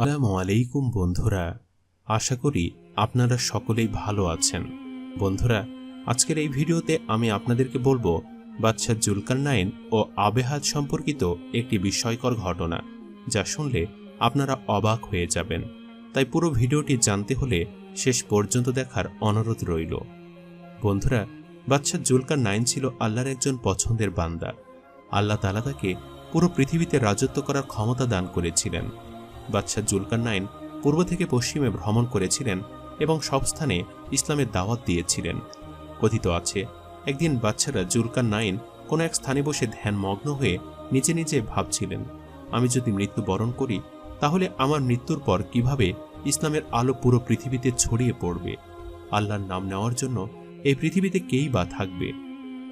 আসসালামু আলাইকুম বন্ধুরা, আশা করি আপনারা সকলেই ভালো আছেন। বন্ধুরা, আজকের এই ভিডিওতে আমি আপনাদেরকে বলব, বাদশাহ জুলকার নাইন ও আবেহাত সম্পর্কিত একটি বিস্ময়কর ঘটনা, যা শুনলে আপনারা অবাক হয়ে যাবেন। তাই পুরো ভিডিওটি জানতে হলে শেষ পর্যন্ত দেখার অনুরোধ রইল। বন্ধুরা, বাদশাহ জুলকার নাইন ছিল আল্লাহর একজন পছন্দের বান্দা। আল্লাহ তালা তাকে পুরো পৃথিবীতে রাজত্ব করার ক্ষমতা দান করেছিলেন। বাদশাহ জুলকার নাইন পূর্ব থেকে পশ্চিমে ভ্রমণ করেছিলেন এবং সব স্থানে ইসলামের দাওয়াত দিয়েছিলেন। কথিত আছে, একদিন বাচ্চারা জুলকার নাইন কোনো এক স্থানে বসে ধ্যানমগ্ন হয়ে নিজে নিজে ভাবছিলেন, আমি যদি মৃত্যু বরণ করি, তাহলে আমার মৃত্যুর পর কীভাবে ইসলামের আলো পুরো পৃথিবীতে ছড়িয়ে পড়বে? আল্লাহর নাম নেওয়ার জন্য এই পৃথিবীতে কেই বা থাকবে?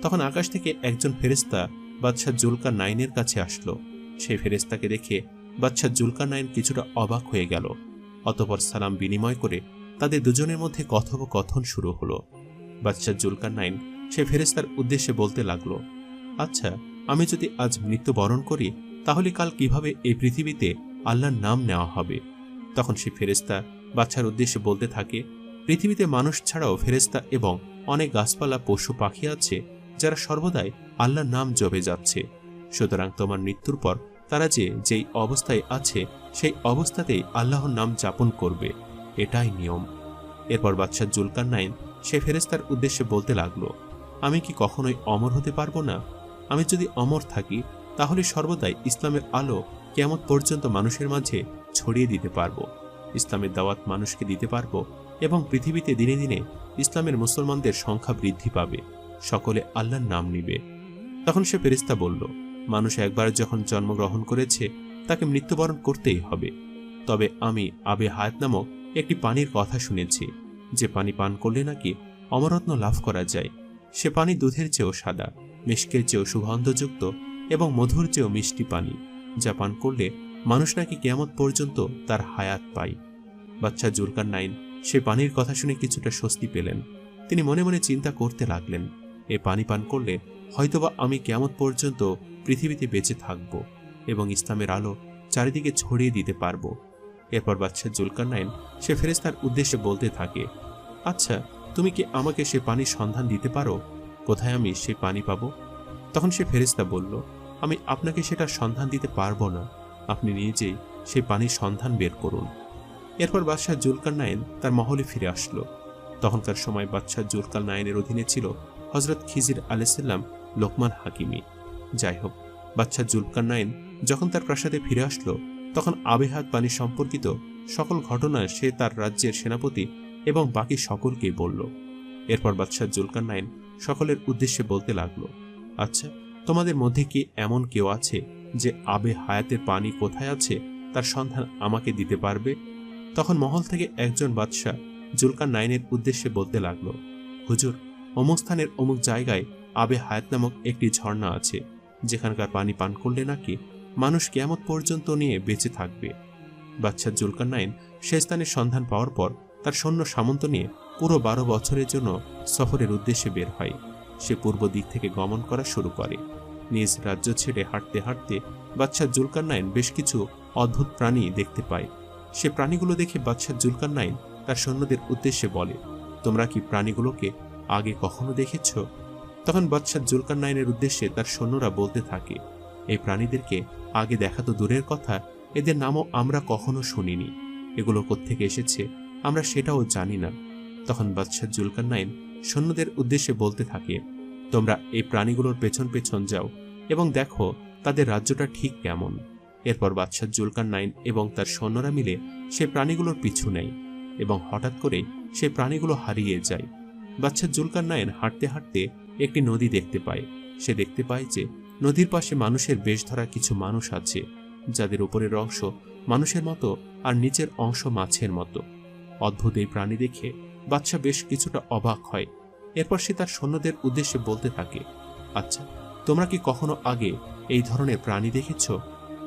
তখন আকাশ থেকে একজন ফেরেস্তা বাদশাহ জুলকার নাইনের কাছে আসলো। সেই ফেরেস্তাকে দেখে বাদশাহ জুলকার নাইন কিছুটা অবাক হয়ে গেল। অতপর সালাম বিনিময় করে তাদের দুজনের মধ্যে কথোপকথন শুরু হলো। বাদশাহ জুলকার নাইন সে ফেরেস্তার উদ্দেশ্যে বলতে লাগল আচ্ছা আমি যদি আজ মৃত্যুবরণ করি, তাহলে কাল কীভাবে এই পৃথিবীতে আল্লাহর নাম নেওয়া হবে? তখন সে ফেরেস্তা বাচ্চার উদ্দেশ্যে বলতে থাকে, পৃথিবীতে মানুষ ছাড়াও ফেরেস্তা এবং অনেক গাছপালা, পশু, পাখি আছে, যারা সর্বদাই আল্লাহর নাম জবে যাচ্ছে। সুতরাং তোমার মৃত্যুর পর তারা যে যেই অবস্থায় আছে, সেই অবস্থাতেই আল্লাহর নাম যাপন করবে। এটাই নিয়ম। এরপর বাদশাহ জুলকার নাইন সে ফেরেস্তার উদ্দেশ্যে বলতে লাগল, আমি কি কখনোই অমর হতে পারব না? আমি যদি অমর থাকি, তাহলে সর্বদাই ইসলামের আলো কেমন পর্যন্ত মানুষের মাঝে ছড়িয়ে দিতে পারব। ইসলামের দাওয়াত মানুষকে দিতে পারব এবং পৃথিবীতে দিনে দিনে ইসলামের মুসলমানদের সংখ্যা বৃদ্ধি পাবে। সকলে আল্লাহর নাম নিবে। তখন সে ফেরিস্তা বলল মানুষ একবার যখন জন্মগ্রহণ করেছে, তাকে মৃত্যুবরণ করতেই হবে। তবে আমি আবে হায়াত নামক একটি পানির কথা শুনেছি। যে পানি পান করলে নাকি অমরত্ন লাভ করা যায়। সে পানি দুধের চেয়েও সাদা, মিষ্কের চেয়েও সুগন্ধযুক্ত এবং মধুর চেয়েও মিষ্টি পানি, যা পান করলে মানুষ নাকি কেয়ামত পর্যন্ত তার হায়াত পায়। বাচ্চা জুলকার নাইন সে পানির কথা শুনে কিছুটা স্বস্তি পেলেন। তিনি মনে মনে চিন্তা করতে লাগলেন, এ পানি পান করলে হয়তোবা আমি কেমন পর্যন্ত পৃথিবীতে বেঁচে থাকব এবং ইসলামের আলো চারিদিকে ছড়িয়ে দিতে পারব। এরপর বাচ্চা জুলকার নাইন সে ফেরেস্তার উদ্দেশ্যে বলতে থাকে আচ্ছা তুমি কি আমাকে সে পানির সন্ধান দিতে পারো? কোথায় আমি সে পানি পাবো? তখন সে ফেরেস্তা বলল, আমি আপনাকে সেটার সন্ধান দিতে পারব না। আপনি নিজেই সেই পানির সন্ধান বের করুন। এরপর বাদশাহ জুলকার নাইন তার মহলে ফিরে আসলো। তখনকার সময় বাদশাহ জুলকার নাইনের অধীনে ছিল হজরত খিজির আলাইসাল্লাম লোকমান হাকিমি। যাই হোক, বাদশাহ জুলকার নাইন যখন তার প্রাসাদে ফিরে আসলো, তখন আবেহাত পানি সম্পর্কিত সকল ঘটনা সে তার রাজ্যের সেনাপতি এবং বাকি সকলকেই বলল। এরপর বাদশাহ জুলকার নাইন সকলের উদ্দেশ্যে বলতে লাগল আচ্ছা তোমাদের মধ্যে কি এমন কেউ আছে যে আবে হায়াতের পানি কোথায় আছে তার সন্ধান আমাকে দিতে পারবে? তখন মহল থেকে একজন বাদশাহ জুলকার নাইনের উদ্দেশ্যে বলতে লাগল, হুজুর, অমুক স্থানের অমুক জায়গায় আবে হায়াত নামক একটি ঝর্ণা আছে। যেখানকার পানি পান করলে নাকি মানুষ কেয়ামত পর্যন্ত নিয়ে বেঁচে থাকবে। বাচ্চা জুলকার নাইন সে স্থানের সন্ধান পাওয়ার পর তার সৈন্য সামন্ত নিয়ে পুরো বারো বছরের জন্য সফরের উদ্দেশ্যে বের হয়। সে পূর্ব দিক থেকে গমন করা শুরু করে। নিজ রাজ্য ছেড়ে হাঁটতে হাঁটতে বাচ্চা জুলকার নাইন বেশ কিছু অদ্ভুত প্রাণী দেখতে পায়। সে প্রাণীগুলো দেখে বাচ্চা জুলকার নাইন তার সৈন্যদের উদ্দেশ্যে বলে, তোমরা কি প্রাণীগুলোকে আগে কখনো দেখেছ? তখন বাদশাহ জুলকার নাইনের উদ্দেশ্যে তার সৈন্যরা বলতে থাকে, এই প্রাণীদেরকে আগে দেখা তো দূরের কথা, এদের নামও আমরা কখনো শুনিনি। এগুলো কোত্থেকে এসেছে, আমরা সেটাও জানি না। তখন বাদশাহ জুলকার নাইন সৈন্যদের উদ্দেশ্যে বলতে থাকে, তোমরা এই প্রাণীগুলোর পেছন পেছন যাও এবং দেখো তাদের রাজ্যটা ঠিক কেমন। এরপর বাদশাহ জুলকার নাইন এবং তার সৈন্যরা মিলে সে প্রাণীগুলোর পিছু নেয় এবং হঠাৎ করে সে প্রাণীগুলো হারিয়ে যায়। বাচ্চা জুলকার নাইন হাঁটতে হাঁটতে একটি নদী দেখতে পায়। সে দেখতে পায় যে নদীর পাশে মানুষের বেশ ধরা কিছু মানুষ আছে, যাদের উপরের অংশ মানুষের মতো আর নিচের অংশ মাছের মতো। অদ্ভুত এই প্রাণী দেখে বাচ্চা বেশ কিছুটা অবাক হয়। এরপর সে তার সৈন্যদের উদ্দেশ্যে বলতে থাকে আচ্ছা তোমরা কি কখনো আগে এই ধরনের প্রাণী দেখেছ?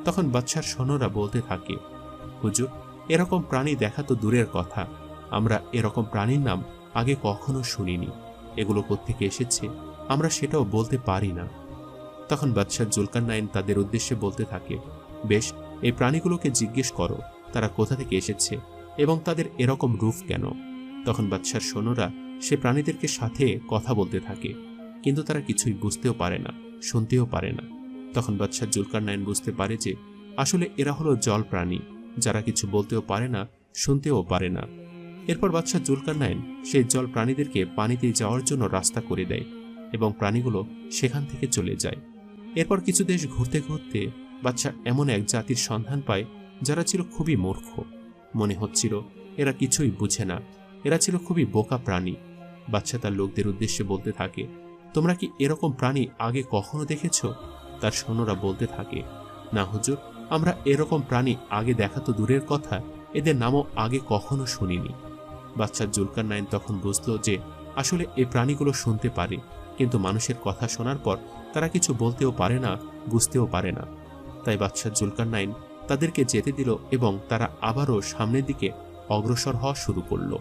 তখন বাচ্চার সৈন্যরা বলতে থাকে, হুজুর, এরকম প্রাণী দেখা তো দূরের কথা। আমরা এরকম প্রাণীর নাম আগে কখনো শুনিনি। এগুলো কোত্থেকে এসেছে, আমরা সেটাও বলতে পারি না। তখন বাদশাহ জুলকার নাইন তাদের উদ্দেশ্যে বলতে থাকে, বেশ, এই প্রাণীগুলোকে জিজ্ঞেস করো, তারা কোথা থেকে এসেছে এবং তাদের এরকম রূপ কেন? তখন বাদশার সৈন্যরা সে প্রাণীদেরকে সাথে কথা বলতে থাকে, কিন্তু তারা কিছুই বুঝতেও পারে না, শুনতেও পারে না। তখন বাদশাহ জুলকার নাইন বুঝতে পারে যে, আসলে এরা হলো জল প্রাণী, যারা কিছু বলতেও পারে না, শুনতেও পারে না। এরপর বাদশাহ জুলকার নাইন সেই জল প্রাণীদেরকে পানিতে যাওয়ার জন্য রাস্তা করে দেয় এবং প্রাণীগুলো সেখান থেকে চলে যায়। এরপর কিছু দেশ ঘুরতে ঘুরতে বাচ্চা এমন এক জাতির সন্ধান পায় যারা ছিল খুবই মূর্খ। মনে হচ্ছিল এরা কিছুই বুঝে না। এরা ছিল খুবই বোকা প্রাণী। বাচ্চা তার লোকদের উদ্দেশ্যে বলতে থাকে, তোমরা কি এরকম প্রাণী আগে কখনো দেখেছ? তার সৈন্যরা বলতে থাকে, না হুজুর, আমরা এরকম প্রাণী আগে দেখা তো দূরের কথা, এদের নামও আগে কখনো শুনিনি। বাচ্চা জুলকার নাইন তখন বুঝল যে আসলে এই প্রাণীগুলো শুনতে পারে, কিন্তু মানুষের কথা শোনার পর তারা কিছু বলতেও পারে না, বুঝতেও পারে না। তাই বাচ্চা জুলকার নাইন তাদেরকে যেতে দিল এবং তারা আবারও সামনের দিকে অগ্রসর হওয়া শুরু করল।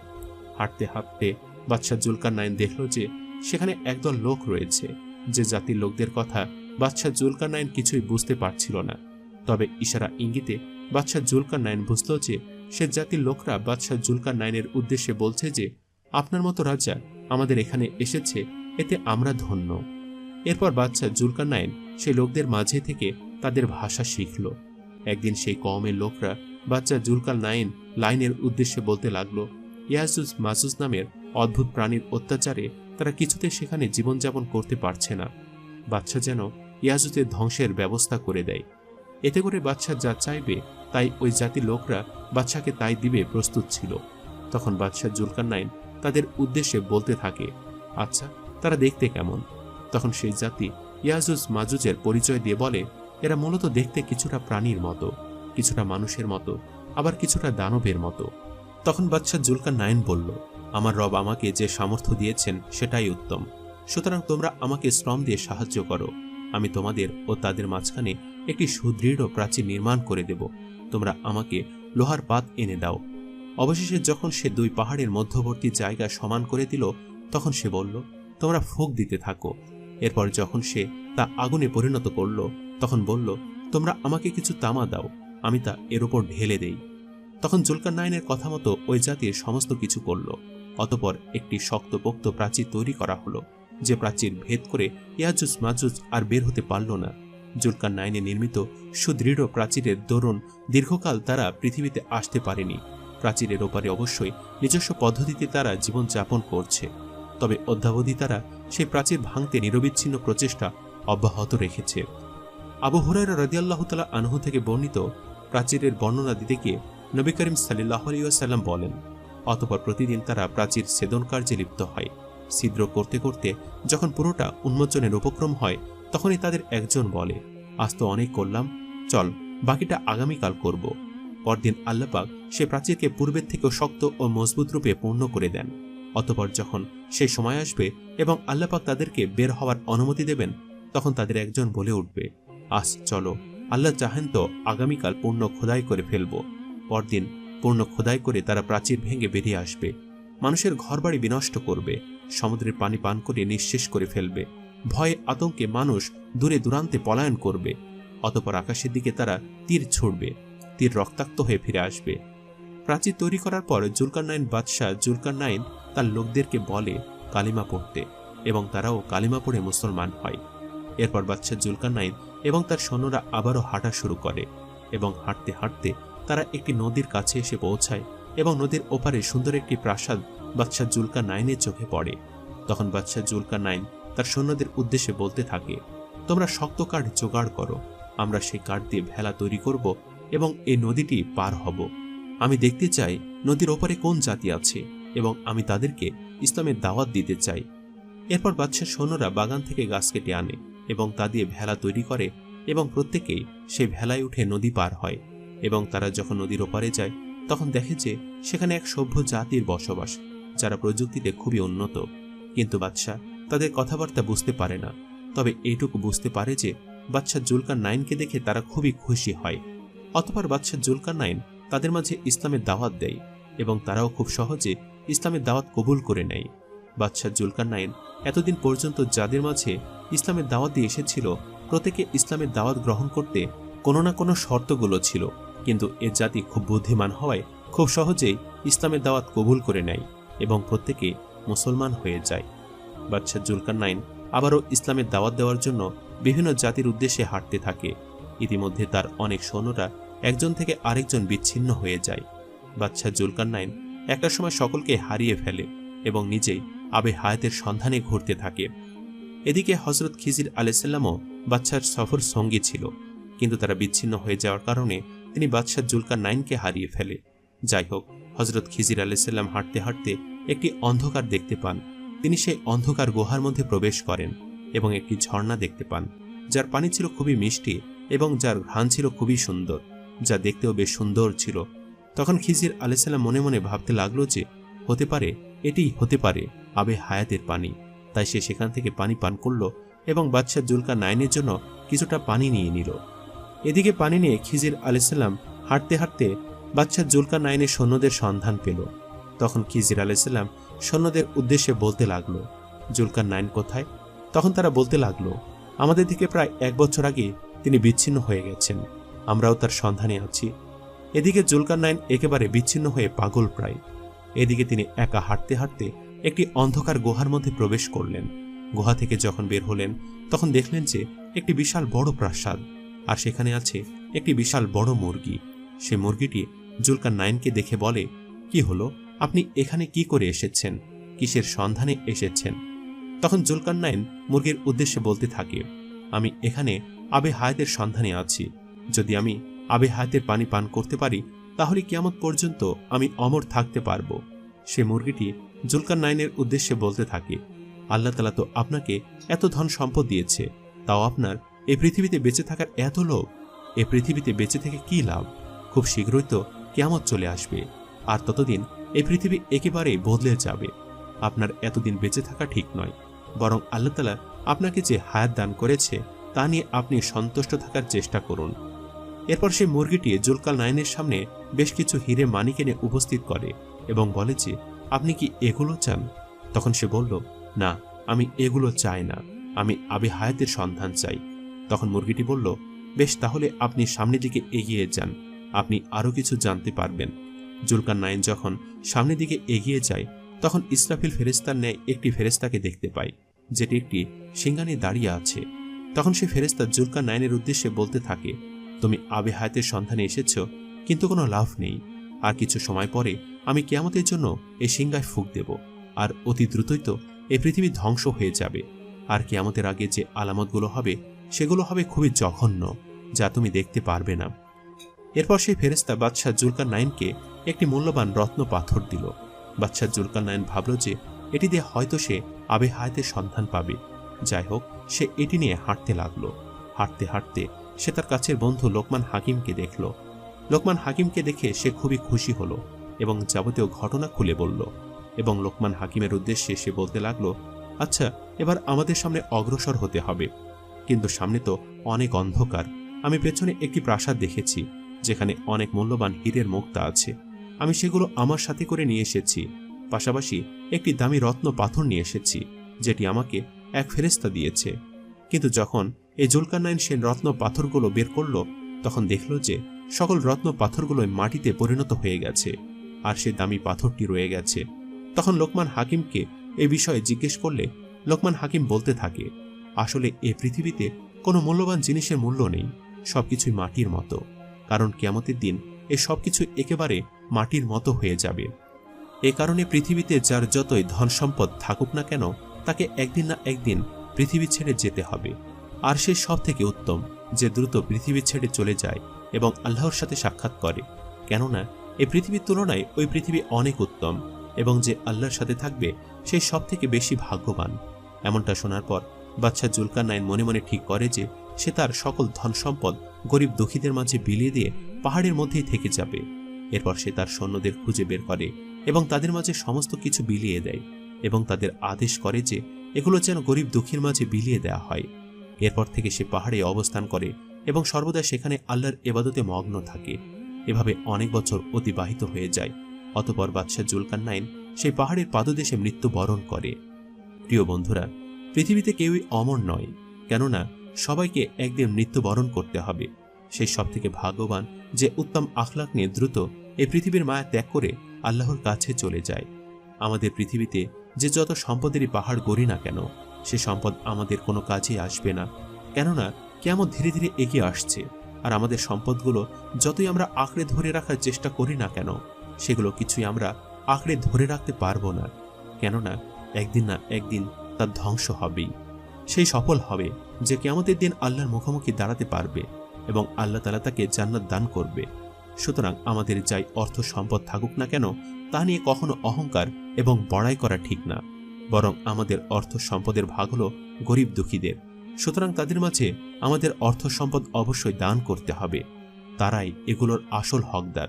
হাঁটতে হাঁটতে বাচ্চা জুলকার নাইন দেখল যে সেখানে একদল লোক রয়েছে। যে জাতির লোকদের কথা বাচ্চা জুলকার নাইন কিছুই বুঝতে পারছিল না। তবে ইশারা ইঙ্গিতে বাচ্চা জুলকার নাইন বুঝল যে সে জাতির লোকরা বাদশাহ জুলকার নাইনের উদ্দেশ্যে বলছে যে, আপনার মতো রাজা আমাদের এখানে এসেছে, এতে আমরা ধন্য। এরপর বাচ্চা জুলকার নাইন সেই লোকদের মাঝে থেকে তাদের ভাষা শিখল। একদিন সেই কওমের লোকরা বাচ্চা জুলকার নাইন লাইনের উদ্দেশ্যে বলতে লাগল, ইয়াজুজ মাজুজ নামের অদ্ভুত প্রাণীর অত্যাচারে তারা কিছুতে সেখানে জীবনযাপন করতে পারছে না। বাচ্চা যেন ইয়াজুজের ধ্বংসের ব্যবস্থা করে দেয়। এতে করে বাচ্চা যা চাইবে তাই ওই জাতির লোকরা বাচ্চাকে তাই দিবে প্রস্তুত ছিল। তখন বাদশাহ জুলকার নাইন তাদের উদ্দেশ্যে বলতে থাকে আচ্ছা তারা দেখতে কেমন? তখন সেই জাতি ইয়াজুজ মাজুজের পরিচয় দিয়ে বলে, এরা মূলত দেখতে কিছুটা প্রাণীর মতো, কিছুটা মানুষের মতো, আবার কিছুটা দানবের মতো। তখন বাদশাহ জুলকার নাইন বলল, আমার রব আমাকে যে সামর্থ্য দিয়েছেন সেটাই উত্তম। সুতরাং তোমরা আমাকে শ্রম দিয়ে সাহায্য করো। আমি তোমাদের ও তাদের মাঝখানে একটি সুদৃঢ় প্রাচীর নির্মাণ করে দেব। তোমরা আমাকে লোহার পাত এনে দাও। অবশেষে যখন সে দুই পাহাড়ের মধ্যবর্তী জায়গা সমান করে দিল, তখন সে বলল, তোমরা ফুক দিতে থাকো। এরপর যখন সে তা আগুনে পরিণত করল, তখন বলল, তোমরা আমাকে কিছু তামা দাও, আমি তা এর ওপর ঢেলে দেই। তখন জুলকার নাইনের কথা মতো ওই জাতির সমস্ত কিছু করল। অতপর একটি শক্তপোক্ত প্রাচীর তৈরি করা হলো, যে প্রাচীর ভেদ করে ইয়াজুজ মাজুজ আর বের হতে পারল না। জুলকার নাইনে নির্মিত সুদৃঢ় প্রাচীরের দরুন দীর্ঘকাল তারা পৃথিবীতে আসতে পারেনি। প্রাচীরের ওপারে অবশ্যই নিজস্ব পদ্ধতিতে তারা জীবন যাপন করছে। তবে অদ্যাবধি তারা সেই প্রাচীর ভাঙতে নিরবিচ্ছিন্ন প্রচেষ্টা অব্যাহত রেখেছে। আবু হুরাইরা রদিয়াল্লাহ তালা আনহু থেকে বর্ণিত প্রাচীরের বর্ণনা দিতে গিয়ে নবী করিম সাল্লাহ আলিয়াল্লাম বলেন, অতপর প্রতিদিন তারা প্রাচীর ছেদন কার্যে লিপ্ত হয়। ছিদ্র করতে করতে যখন পুরোটা উন্মোচনের উপক্রম হয় তখনই তাদের একজন বলে, আজ তো অনেক করলাম, চল, বাকিটা আগামীকাল করব। পরদিন আল্লাপাক সে প্রাচীরকে পূর্বের থেকেও শক্ত ও মজবুত রূপে পূর্ণ করে দেন। অতপর যখন সেই সময় আসবে এবং আল্লাপাক তাদেরকে বের হওয়ার অনুমতি দেবেন, তখন তাদের একজন বলে উঠবে, আজ চলো, আল্লাহ চাহেন তো আগামীকাল পূর্ণ খোদাই করে ফেলব। পরদিন পূর্ণ খোদাই করে তারা প্রাচীর ভেঙে বেরিয়ে আসবে। মানুষের ঘরবাড়ি বিনষ্ট করবে, সমুদ্রের পানি পান করে নিঃশেষ করে ফেলবে। ভয়ে আতঙ্কে মানুষ দূরে দূরান্তে পলায়ন করবে, অতপর আকাশের দিকে তারা তীর ছুড়বে, তীর রক্তাক্ত হয়ে ফিরে আসবে। প্রাচীর তৈরি করার পর জুলকার নাইন বাদশাহ জুলকার নাইন তার লোকদেরকে বলে কালিমা পড়তে এবং তারাও কালিমা পড়ে মুসলমান হয়। এরপর বাদশাহ জুলকার নাইন এবং তার সৈন্যরা আবারও হাঁটা শুরু করে এবং হাঁটতে হাঁটতে তারা একটি নদীর কাছে এসে পৌঁছায় এবং নদীর ওপারে সুন্দর একটি প্রাসাদ বাদশাহ জুলকা নাইনের চোখে পড়ে। তখন বাদশাহ জুলকা নাইন তার সৈন্যদের উদ্দেশ্যে বলতে থাকে, তোমরা শক্ত কাঠ জোগাড় করো, আমরা সেই কাঠ দিয়ে ভেলা তৈরি করব এবং এই নদীটি পার হব। আমি দেখতে চাই নদীর ওপারে কোন জাতি আছে এবং আমি তাদেরকে ইসলামের দাওয়াত দিতে চাই। এরপর বাদশাহ সৈন্যরা বাগান থেকে গাছ কেটে আনে এবং তা দিয়ে ভেলা তৈরি করে এবং প্রত্যেকেই সেই ভেলায় উঠে নদী পার হয় এবং তারা যখন নদীর ওপারে যায়, তখন দেখে যে সেখানে এক সভ্য জাতির বসবাস, যারা প্রযুক্তিতে খুবই উন্নত। কিন্তু বাদশাহ তাদের কথাবার্তা বুঝতে পারে না। তবে এইটুকু বুঝতে পারে যে বাচ্চা জুলকার নাইনকে দেখে তারা খুবই খুশি হয়। অতপর বাচ্চা জুলকার নাইন তাদের মাঝে ইসলামের দাওয়াত দেয় এবং তারাও খুব সহজে ইসলামের দাওয়াত কবুল করে নেয়। বাদশাহ জুলকার নাইন এতদিন পর্যন্ত যাদের মাঝে ইসলামের দাওয়াত দিয়ে এসেছিল, প্রত্যেকে ইসলামের দাওয়াত গ্রহণ করতে কোনো না কোনো শর্তগুলো ছিল। কিন্তু এ জাতি খুব বুদ্ধিমান হওয়ায় খুব সহজেই ইসলামের দাওয়াত কবুল করে নেয় এবং প্রত্যেকে মুসলমান হয়ে যায়। বাদশাহ জুলকার নাইন আবারও ইসলামের দাওয়াত দেওয়ার জন্য বিভিন্ন জাতির উদ্দেশ্যে হাঁটতে থাকে। ইতিমধ্যে তার অনেক সৈন্যরা একজন থেকে আরেকজন বিচ্ছিন্ন হয়ে যায়। বাদশাহ জুলকার নাইন একটা সময় সকলকে হারিয়ে ফেলে এবং নিজেই আবে হায়াতের সন্ধানে ঘুরতে থাকে। এদিকে হজরত খিজির আলাইসাল্লামও বাদশার সফর সঙ্গী ছিল, কিন্তু তারা বিচ্ছিন্ন হয়ে যাওয়ার কারণে তিনি বাদশাহ জুলকার নাইনকে হারিয়ে ফেলে। যাই হোক হজরত খিজির আলাইসাল্লাম হাঁটতে হাঁটতে একটি অন্ধকার দেখতে পান। তিনি সেই অন্ধকার গুহার মধ্যে প্রবেশ করেন এবং একটি ঝর্ণা দেখতে পান, যার পানি ছিল খুবই মিষ্টি এবং যার ঘ্রাণ ছিল খুবই সুন্দর, যা দেখতেও বেশ সুন্দর ছিল। তখন খিজির আলাইসাল্লাম মনে মনে ভাবতে লাগল যে, হতে পারে এটি হতে পারে, আবে হায়াতের পানি। তাই সে সেখান থেকে পানি পান করল এবং বাদশাহ জুলকা নাইনের জন্য কিছুটা পানি নিয়ে নিল। এদিকে পানি নিয়ে খিজির আলাইসাল্লাম হাঁটতে হাঁটতে বাদশাহ জুলকা নাইনের সৈন্যদের সন্ধান পেল। তখন খিজির আলাইসাল্লাম সৈন্যদের উদ্দেশ্যে বলতে লাগল, জুলকার নাইন কোথায়? তখন তারা বলতে লাগল, আমাদের দিকে প্রায় এক বছর আগে তিনি বিচ্ছিন্ন হয়ে গেছেন। আমরাও তার সন্ধানে আছি। এদিকে জুলকার নাইন একেবারে বিচ্ছিন্ন হয়ে পাগল প্রায়। এদিকে তিনি একা হাঁটতে হাঁটতে একটি অন্ধকার গুহার মধ্যে প্রবেশ করলেন। গুহা থেকে যখন বের হলেন, তখন দেখলেন যে একটি বিশাল বড় প্রাসাদ, আর সেখানে আছে একটি বিশাল বড় মুরগি। সে মুরগিটি জুলকার নাইনকে দেখে বলে, কি হলো? আপনি এখানে কি করে এসেছেন? কিসের সন্ধানে এসেছেন? তখন জুলকার নাইন মুরগির উদ্দেশ্যে বলতে থাকে, আমি এখানে আবে হায়াতের সন্ধানে আছি। যদি আমি আবে হায়াতের পানি পান করতে পারি, তাহলে কিয়ামত পর্যন্ত আমি অমর থাকতে পারব। সে মুরগিটি জুলকার নাইনের উদ্দেশ্যে বলতে থাকে, আল্লাহ তালা তো আপনাকে এত ধন সম্পদ দিয়েছে, তাও আপনার এই পৃথিবীতে বেঁচে থাকার এত লোক এ পৃথিবীতে বেঁচে থেকে কি লাভ? খুব শীঘ্রই তো কেয়ামত চলে আসবে, আর ততদিন এই পৃথিবী একেবারেই বদলে যাবে। আপনার এতদিন বেঁচে থাকা ঠিক নয়। বরং আল্লাহ তালা আপনাকে যে হায়াত দান করেছে, তা নিয়ে আপনি সন্তুষ্ট থাকার চেষ্টা করুন। এরপর সেই মুরগিটি জুলকাল নাইনের সামনে বেশ কিছু হিরে মানিক এনে উপস্থিত করে এবং বলে যে, আপনি কি এগুলো চান? তখন সে বলল, না, আমি এগুলো চাই না। আমি আবে হায়াতের সন্ধান চাই। তখন মুরগিটি বলল, বেশ, তাহলে আপনি সামনের দিকে এগিয়ে যান। আপনি আরও কিছু জানতে পারবেন। জুলকার নাইন যখন সামনের দিকে এগিয়ে যায়, তখন ইসরাফিল ফেরেস্তার ন্যায় একটি ফেরেস্তাকে দেখতে পায়, যেটি একটি সিঙ্গানে দাঁড়িয়ে আছে। তখন সে ফেরেস্তা জুলকার নাইনের উদ্দেশ্যে বলতে থাকে, তুমি আবে হায়াতের সন্ধানে এসেছ, কিন্তু কোনো লাভ নেই। আর কিছু সময় পরে আমি কেয়ামতের জন্য এই সিংগায় ফুক দেব, আর অতি দ্রুতই তো এই পৃথিবী ধ্বংস হয়ে যাবে। আর কেয়ামতের আগে যে আলামতগুলো হবে, সেগুলো হবে খুবই জঘন্য, যা তুমি দেখতে পারবে না। এরপর সেই ফেরেস্তা বাদশাহ জুলকার নাইনকে একটি মূল্যবান রত্ন পাথর দিল। বাদশাহ জুলকার নাইন ভাবল যে এটি দিয়ে হয়তো সে আবে হায়াতের সন্ধান পাবে। যাই হোক সে এটি নিয়ে হাঁটতে লাগল। হাঁটতে হাঁটতে সে তার কাছের বন্ধু লোকমান হাকিমকে দেখল। লোকমান হাকিমকে দেখে সে খুবই খুশি হলো এবং যাবতীয় ঘটনা খুলে বলল এবং লোকমান হাকিমের উদ্দেশ্যে সে বলতে লাগল আচ্ছা এবার আমাদের সামনে অগ্রসর হতে হবে। কিন্তু সামনে তো অনেক অন্ধকার। আমি পেছনে একটি প্রাসাদ দেখেছি। যেখানে অনেক মূল্যবান হীরের মুক্তা আছে। আমি সেগুলো আমার সাথে করে নিয়ে এসেছি। পাশাপাশি একটি দামি রত্ন পাথর নিয়ে এসেছি, যেটি আমাকে এক ফেরেস্তা দিয়েছে। কিন্তু যখন এই জুলকারনাইন সে রত্ন পাথরগুলো বের করল, তখন দেখল যে সকল রত্ন পাথরগুলোই মাটিতে পরিণত হয়ে গেছে, আর সে দামি পাথরটি রয়ে গেছে। তখন লোকমান হাকিমকে এ বিষয়ে জিজ্ঞেস করলে লোকমান হাকিম বলতে থাকে, আসলে এ পৃথিবীতে কোনো মূল্যবান জিনিসের মূল্য নেই, সবকিছুই মাটির মতো। কারণ কেয়ামতের দিন এ সবকিছু একেবারে মাটির মতো হয়ে যাবে। এ কারণে পৃথিবীতে যার যতই ধন সম্পদ থাকুক না কেন, তাকে একদিন না একদিন পৃথিবী ছেড়ে যেতে হবে। আর সে সব থেকে উত্তম, যে দ্রুত পৃথিবী ছেড়ে চলে যায় এবং আল্লাহর সাথে সাক্ষাৎ করে। কেননা এই পৃথিবীর তুলনায় ওই পৃথিবী অনেক উত্তম এবং যে আল্লাহর সাথে থাকবে, সে সব থেকে বেশি ভাগ্যবান। এমনটা শোনার পর বাচ্চা জুলকার নাইন মনে মনে ঠিক করে যে, সে তার সকল ধন সম্পদ গরিব দুঃখীদের মাঝে বিলিয়ে দিয়ে পাহাড়ের মধ্যেই থেকে যাবে। এরপর সে তার সৈন্যদের খুঁজে বের করে এবং তাদের মাঝে সমস্ত কিছু বিলিয়ে দেয় এবং তাদের আদেশ করে যে এগুলো যেন গরিব দুঃখীর মাঝে বিলিয়ে দেওয়া হয়। এরপর থেকে সে পাহাড়ে অবস্থান করে এবং সর্বদা সেখানে আল্লাহর এবাদতে মগ্ন থাকে। এভাবে অনেক বছর অতিবাহিত হয়ে যায়। অতপর বাদশাহ জুলকার নাইন সেই পাহাড়ের পাদদেশে মৃত্যুবরণ করে। প্রিয় বন্ধুরা, পৃথিবীতে কেউই অমর নয়, কেননা সবাইকে একদিন মৃত্যুবরণ করতে হবে। সেই সব থেকে ভাগ্যবান যে উত্তম আখলাক নিয়ে দ্রুত এই পৃথিবীর মায়া ত্যাগ করে আল্লাহর কাছে চলে যায়। আমাদের পৃথিবীতে যে যত সম্পদেরই পাহাড় গড়ি না কেন, সে সম্পদ আমাদের কোনো কাজে আসবে না। কেননা কেমন ধীরে ধীরে এগিয়ে আসছে, আর আমাদের সম্পদগুলো যতই আমরা আঁকড়ে ধরে রাখার চেষ্টা করি না কেন, সেগুলো কিছুই আমরা আঁকড়ে ধরে রাখতে পারব না। কেননা, একদিন না একদিন তার ধ্বংস হবেই। সেই সফল হবে যে কেমতের দিন আল্লাহর মুখোমুখি দাঁড়াতে পারবে এবং আল্লাহ তালা তাকে জান্নাত দান করবে। সুতরাং আমাদের যাই অর্থ সম্পদ থাকুক না কেন, তা নিয়ে কখনো অহংকার এবং বড়াই করা ঠিক না। বরং আমাদের অর্থ সম্পদের ভাগ হল গরিব দুঃখীদের। সুতরাং তাদের মাঝে আমাদের অর্থ সম্পদ অবশ্যই দান করতে হবে। তারাই এগুলোর আসল হকদার।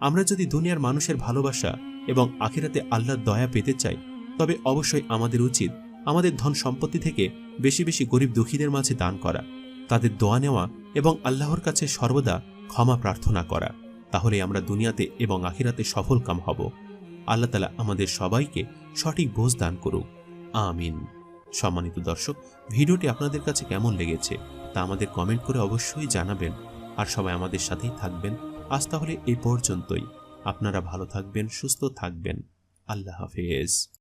আমরা যদি দুনিয়ার মানুষের ভালোবাসা এবং আখিরাতে আল্লাহর দয়া পেতে চাই, তবে অবশ্যই আমাদের উচিত আমাদের ধন সম্পত্তি থেকে বেশি বেশি গরিব দুঃখীদের মাঝে দান করা, তাদের দোয়া নেওয়া এবং আল্লাহর কাছে সর্বদা ক্ষমা প্রার্থনা করা। তাহলে আমরা দুনিয়াতে এবং আখিরাতে সফল কাম হব। আল্লাহ তালা আমাদের সবাইকে সঠিক বোঝ দান করুক। আমিন। সম্মানিত দর্শক, ভিডিওটি আপনাদের কাছে কেমন লেগেছে তা আমাদের কমেন্ট করে অবশ্যই জানাবেন। আর সবাই আমাদের সাথেই থাকবেন। আজ তাহলে এই পর্যন্তই। আপনারা ভালো থাকবেন, সুস্থ থাকবেন। আল্লাহ হাফেজ।